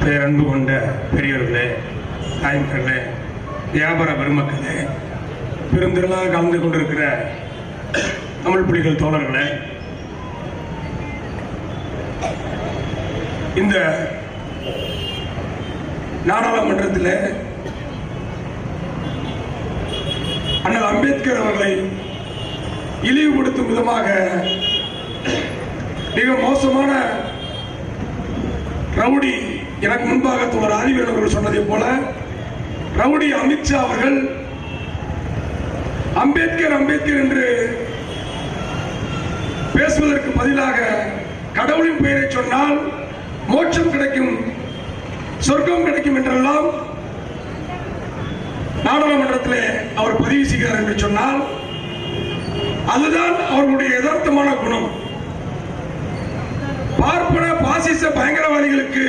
பேரன்பு கொண்ட பெரியவர்களே தாய்மார்களே வியாபார பெருமக்களே பெருந்திரளாக கலந்து கொண்டிருக்கிற தமிழ் புலிகள் தோழர்களே இந்த நாடாளுமன்றத்தில் அண்ணல் அம்பேத்கர் அவர்களை இழிவுபடுத்தும் விதமாக மிக மோசமான ரவுடி எனக்கு முன்பாக தோழர் ஆதிவேல் அவர்கள் சொன்னதை போல ரவுடி அமித்ஷா அவர்கள் அம்பேத்கர் அம்பேத்கர் என்று பேசுவதற்கு பதிலாக கடவுளின் பெயரை சொன்னால் மோட்சம் கிடைக்கும் சொர்க்கம் கிடைக்கும் என்றெல்லாம் நாடாளுமன்றத்தில் அவர் பதிவு செய்கிறார் என்று சொன்னால் அதுதான் அவர்களுடைய யதார்த்தமான குணம். பார்ப்பன பாசிச பயங்கரவாதிகளுக்கு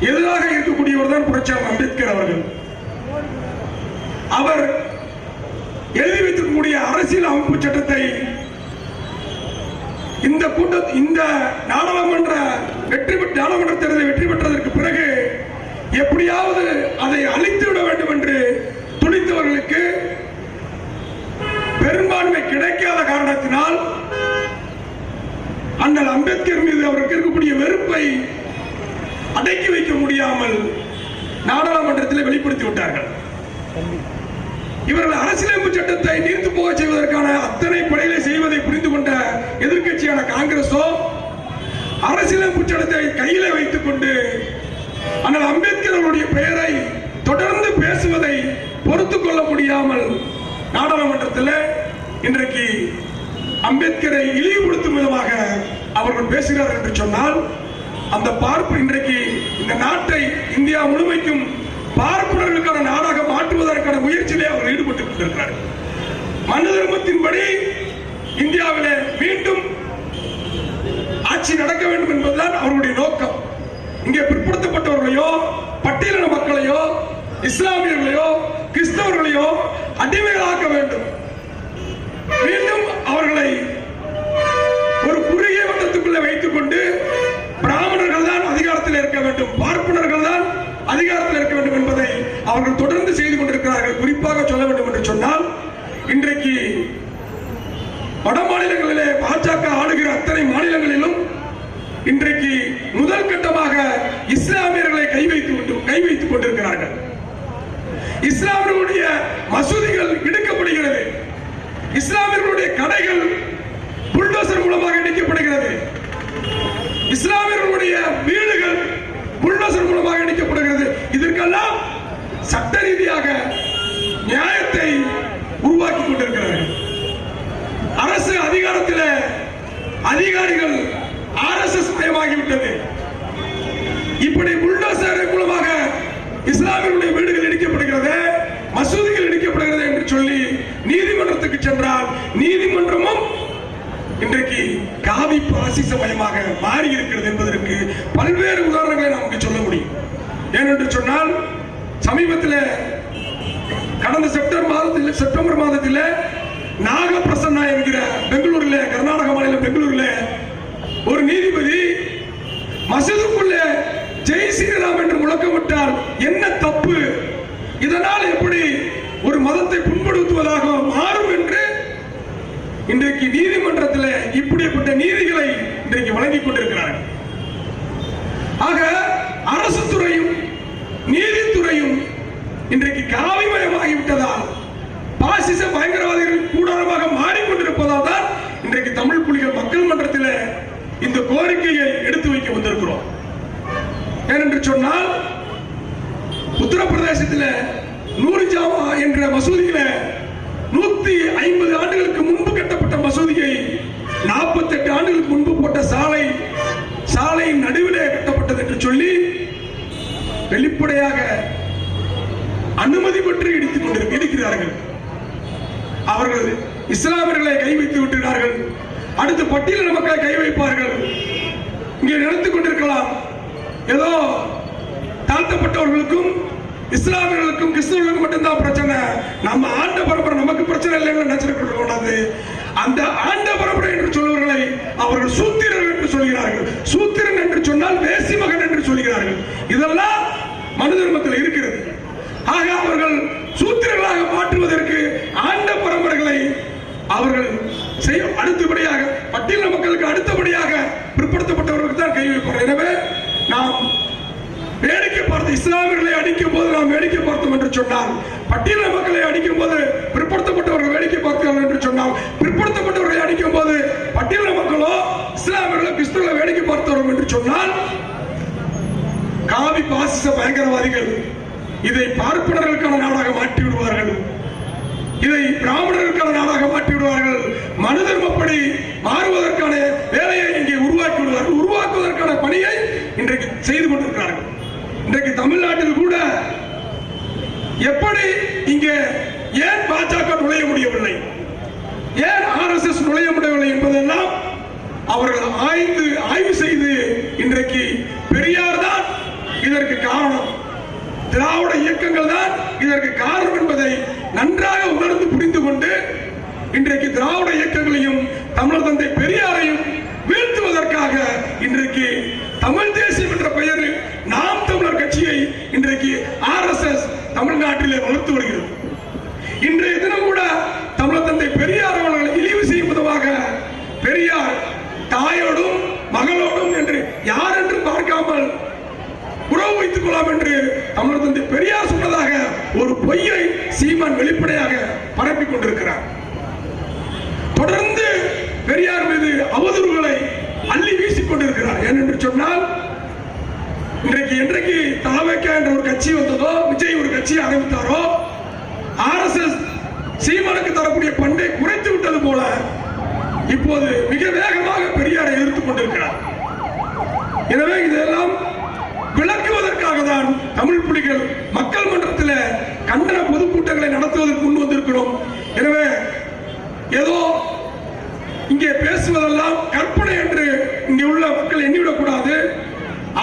எதிராக இருக்கக்கூடியவர் தான் புரட்சியாளர் அம்பேத்கர் அவர்கள். அவர் எழுதி வைத்திருக்கக்கூடிய அரசியல் அமைப்பு சட்டத்தை இந்த கூட்ட இந்த நாடாளுமன்ற வெற்றி நாடாளுமன்ற தேர்தலை வெற்றி பெற்றதற்கு பிறகு எப்படியாவது அதை அழித்து விட வேண்டும் என்று துணித்தவர்களுக்கு பெரும்பான்மை கிடைக்காத காரணத்தினால் அண்ணல் அம்பேத்கர் மீது அவருக்கு இருக்கக்கூடிய வெறுப்பை அடக்கி வைக்க முடியாமல் நாடாளுமன்றத்தில் வெளிப்படுத்தி விட்டார்கள். இவர்கள் அரசியலமைப்பு சட்டத்தை நீர்த்து போக செய்வதற்கான அத்தனை பணிகளை செய்வதை புரிந்து கொண்ட எதிர்க்கட்சியான காங்கிரஸோ அரசியலமைப்பு சட்டத்தை கையில வைத்துக் கொண்டு ஆனால் அம்பேத்கர் அவருடைய பெயரை தொடர்ந்து பேசுவதை பொறுத்து கொள்ள முடியாமல் நாடாளுமன்றத்தில் இன்றைக்கு அம்பேத்கரை இழிவுபடுத்தும் விதமாக அவர்கள் பேசுகிறார்கள் என்று சொன்னால் அந்த பார்ப்பு இன்றைக்கு இந்த நாட்டை இந்தியா முழுமைக்கும் பார்ப்பனர்களுக்கான நாடாக மாற்றுவதற்கான முயற்சியிலே அவர் ஈடுபட்டுக் கொண்டிருக்கிறார். மனு தர்மத்தின்படி இந்தியாவிலே மீண்டும் ஆட்சி நடக்க வேண்டும் என்பதுதான் அவருடைய நோக்கம். இங்கே பிற்படுத்தப்பட்டவர்களையோ பட்டியலின மக்களையோ இஸ்லாமியர்களையோ கிறிஸ்தவர்களையோ அடிமைகளாக்க வேண்டும். மீண்டும் அவர்களை இன்றைக்கு வட மாநிலங்களிலே பாஜக ஆளுகிற அத்தனை மாநிலங்களிலும் இன்றைக்கு முதல் கட்டமாக இஸ்லாமியர்களை கை வைத்து கை வைத்துக் கொண்டிருக்கிறார்கள். இஸ்லாமியர்களுடைய மசூதிகள் இடிக்கப்படுகிறது. இஸ்லாமியர்களுடைய கடைகள் புல்டோசர் மூலமாக இடிக்கப்படுகிறது இஸ்லாமியர்களுடைய வீடுகள் புல்டோசர் மூலமாக இடிக்கப்படுகிறது இதற்கெல்லாம் சட்ட ரீதியாக நியாயத்தை உருவாக்கி கொண்டிருக்கிறார்கள் அரசு அதிகாரத்தில் அதிகாரிகள் ஆர்எஸ்எஸ் மயமாகிவிட்டது. இப்படி புல்டோசரை மூலமாக இஸ்லாமியருடைய வீடுகள் இடிக்கப்படுகிறது மசூதிகள் இடிக்கப்படுகிறது என்று சொல்லி நீதிமன்றத்துக்கு சென்றால் நீதிமன்றமும் இன்றைக்கு காவி பாசிசமயமாக மாறி இருக்கிறது என்பதற்கு பல்வேறு உதாரணங்களை நமக்கு சொல்ல முடியும். ஏனென்று சொன்னால் சமீபத்தில் கடந்த செப்டம்பர் மாதத்தில் செப்டம்பர் மாதத்தில் முழக்கமிட்டால் என்ன தப்பு? இதனால் எப்படி ஒரு மதத்தை புண்படுத்துவதாக மாறும் என்று? இன்றைக்கு நீதிமன்றத்தில் இப்படிப்பட்ட நீதிகளை இன்றைக்கு வழங்கிக் கொண்டிருக்கிறார்கள். ஆக அரசு துறையும் நீதித்துறையும் இன்றைக்கு காவிமயமாகிவிட்டதால் பாசிச பயங்கரவாதிகள் கூடாரமாக மாறிக்கொண்டிருப்பதால் தான் இன்றைக்கு தமிழ் புலிகள் மக்கள் மன்றத்தில் இந்த கோரிக்கையை எடுத்து வைக்க வந்திருக்கிறோம். ஏனென்று சொன்னால் உத்தரப்பிரதேசத்தில் நூறு ஜாமா என்ற மசூதியில நூத்தி ஐம்பது ஆண்டுகளுக்கு முன்பு கட்டப்பட்ட மசூதியை நாற்பத்தெட்டு ஆண்டுகளுக்கு முன்பு போட்ட சாலை சாலையின் நடுவிலே கட்டப்பட்டது என்று சொல்லி வெளிப்படையாக அனுமதி பெற்று இடித்துக் கொண்டிருக்க இருக்கிறார்கள். அவர்கள் இஸ்லாமியர்களை கை வைத்து விட்டார்கள் அடுத்து பட்டியலின மக்களை கை வைப்பார்கள். இங்கே நடந்து கொண்டிருக்கலாம். ஏதோ தாழ்த்தப்பட்டவர்களுக்கும் இஸ்லாமியர்களுக்கும் கிறிஸ்தவர்களுக்கும் மட்டும்தான் பிரச்சனை. நம்ம ஆண்ட பரம்பரை நமக்கு பிரச்சனை இல்லைன்னு நினைச்சிருக்க கூடாது அந்த ஆண்ட பரம்பரை என்று சொல்பவர்களை அவர்கள் சூத்திரர் என்று சொல்கிறார்கள். சூத்திரன் என்று சொன்னால் வேசி மகன் என்று சொல்கிறார்கள். இதெல்லாம் மனு தர்மத்தில் இருக்கிறது. ஆக அவர்கள் சூத்திரர்களாக மாற்றுவதற்கு ஆண்ட பரம்பரைகளை அவர்கள் செய்ய அடுத்தபடியாக பட்டியல மக்களுக்கு அடுத்தபடியாக பிற்படுத்தப்பட்டவர்களுக்கு தான் கை வைப்பார்கள். எனவே நாம் இஸ்லாமியர்களை அடிக்கும் போது நாம் வேடிக்கை பார்த்தோம் என்று சொன்னார் பட்டியல மக்களை அடிக்கும் போது பிற்படுத்தப்பட்டவர்கள் வேடிக்கை பார்க்கிறார்கள் என்று சொன்னால் பிற்படுத்தப்பட்டவர்களை அடிக்கும் போது பட்டியல மக்களோ இஸ்லாமியர்களோ கிறிஸ்துவ வேடிக்கை பார்த்தவர்கள் என்று சொன்னால் காவி பாசிச பயங்கரவாதிகள் இதை பார்ப்பனர்களுக்கான நாடாக மாற்றி விடுவார்கள். இதை பிராமணர்களுக்கான நாடாக மாற்றி விடுவார்கள். மனு தர்மப்படி மாறுவதற்கான வேலையை இங்கே உருவாக்கி விடுவார்கள். உருவாக்குவதற்கான பணியை இன்றைக்கு செய்து கொண்டிருக்கிறார்கள். இன்றைக்கு தமிழ்நாட்டில் கூட எப்படி இங்கே ஏன் பாஜக நுழைய முடியவில்லை? ஏன் ஆர்எஸ்எஸ் நுழைய முடியவில்லை என்பதெல்லாம் அவர்கள் ஆய்ந்து ஆய்வு செய்து இன்றைக்கு பெரியார் தான் இதற்கு காரணம். திராவிட இயக்கங்கள் தான் இதற்கு காரணம் என்பதை நன்றாக உணர்ந்து புரிந்து கொண்டு இன்றைக்கு திராவிட இயக்கங்களையும் தமிழர் தந்தை பெரியாரையும் வீழ்த்துவதற்காக இன்றைக்கு தமிழ் தேசியம் என்ற பெயரில் நாம் தமிழர் கட்சியை இன்றைக்கு ஆர்எஸ்எஸ் தமிழ்நாட்டிலே வளர்த்து வருகிறது. இன்றைய தினம் கூட தமிழர் தந்தை பெரியார் அவர்களை இழிவு செய்யும் விதமாக பெரியார் தாயோடும் மகளோடும் என்று யார் என்று பார்க்காமல் உறவு வைத்துக் கொள்ளலாம் என்று தமிழர் தந்தை பெரியார் சொன்னதாக ஒரு பொய்யை சீமான் வெளிப்படையாக பரப்பிக் கொண்டிருக்கிறார். தொடர்ந்து பெரியார் மீது அவதூறுகளை அள்ளி வீசிக் கொண்டிருக்கிறார். ஏனென்று சொன்னால் இன்றைக்கு என்றைக்கு தாவேக்கா என்ற ஒரு கட்சி வந்ததோ விஜய் ஒரு கட்சியை ஆரம்பித்தாரோ ஆர்எஸ்எஸ் சீமானுக்கு தரக்கூடிய பண்டை குறைத்து விட்டது போல இப்போது மிக வேகமாக பெரியாரை எதிர்த்து கொண்டிருக்கிறார். எனவே இதெல்லாம் விளக்குவதற்காக தான் தமிழ் புலிகள் மக்கள் மன்றத்தில் கண்டன பொதுக்கூட்டங்களை நடத்துவதற்கு முன் வந்திருக்கிறோம். எனவே ஏதோ இங்கே பேசுவதெல்லாம் கற்பனை என்று இங்கே உள்ள மக்கள் எண்ணிவிடக் கூடாது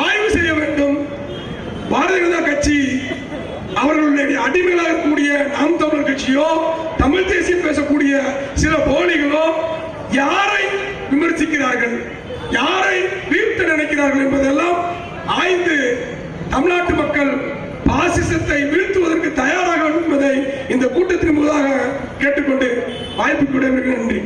ஆய்வு செய்ய வேண்டும் பாரதிய ஜனதா கட்சி அவர்களுடைய அடிமைகளாக இருக்கக்கூடிய நாம் தமிழர் கட்சியோ தமிழ் தேசியம் பேசக்கூடிய சில போலிகளோ யாரை விமர்சிக்கிறார்கள்? யாரை வீழ்த்த நினைக்கிறார்கள் என்பதெல்லாம் ஆய்ந்து தமிழ்நாட்டு மக்கள் பாசிசத்தை வீழ்த்துவதற்கு தயாராக என்பதை இந்த கூட்டத்தின் முதலாக கேட்டுக்கொண்டு வாய்ப்பு கூட நன்றி.